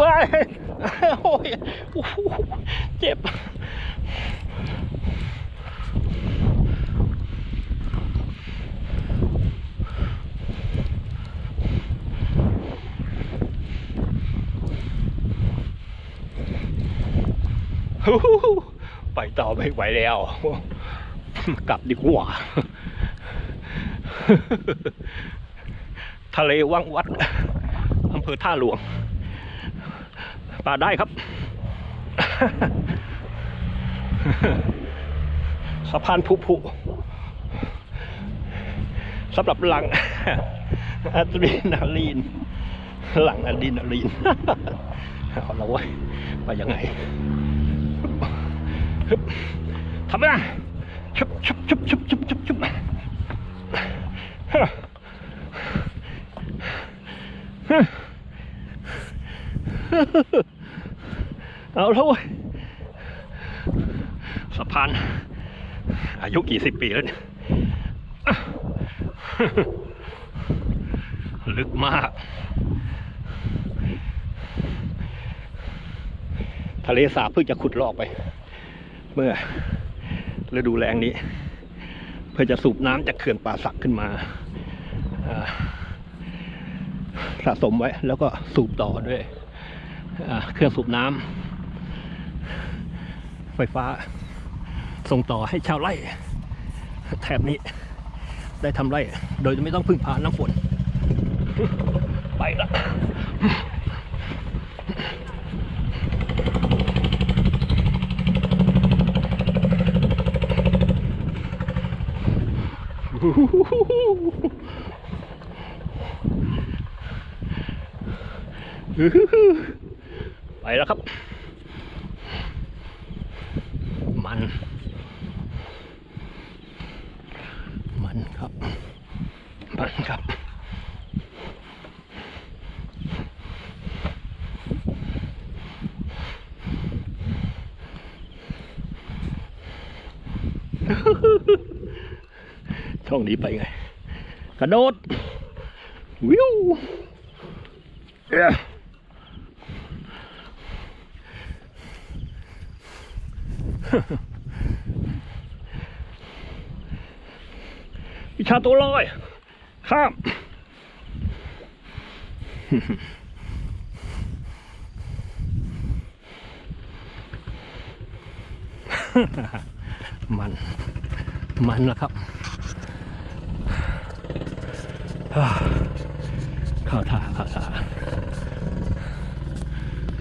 ว้ายโอ้ยโอ้โหเจ็บ ไปต่อไม่ไหวแล้ว กลับดีกว่า ทะเลวังวัดอำเภอท่าหลวง ป่าได้ครับ สะพานผุผุสำหรับหลังอะดรีนาลีน หลังอะดรีนาลีนเอาละเว้ยไปยังไงทำไม่ได้ชุบชุบชุบชุบชุบชุบชุบฮะฮะ เอาเถอะเว้ยสะพานอายุกี่สิบปีแล้วเนี่ย ลึกมาก ทะเลสาบเพิ่งจะขุดลอกไป เมื่อฤดูแล้งนี้ เพื่อจะสูบน้ำจากเขื่อนป่าสักขึ้นมาสะสมไว้แล้วก็สูบต่อด้วย เครื่องสูบน้ำไฟฟ้า ส่งต่อให้ชาวไร่ แถบนี้ ได้ทำไร่ โดยไม่ต้องพึ่งพาน้ำฝน ไปละ ไปแล้วครับ มัน มันครับ มันครับช่องนี้ไปไง กระโดด วิวเอ้ย วิชาตัวลอย ข้าม มัน มันแล้วครับ ข้าท่าข้าท่า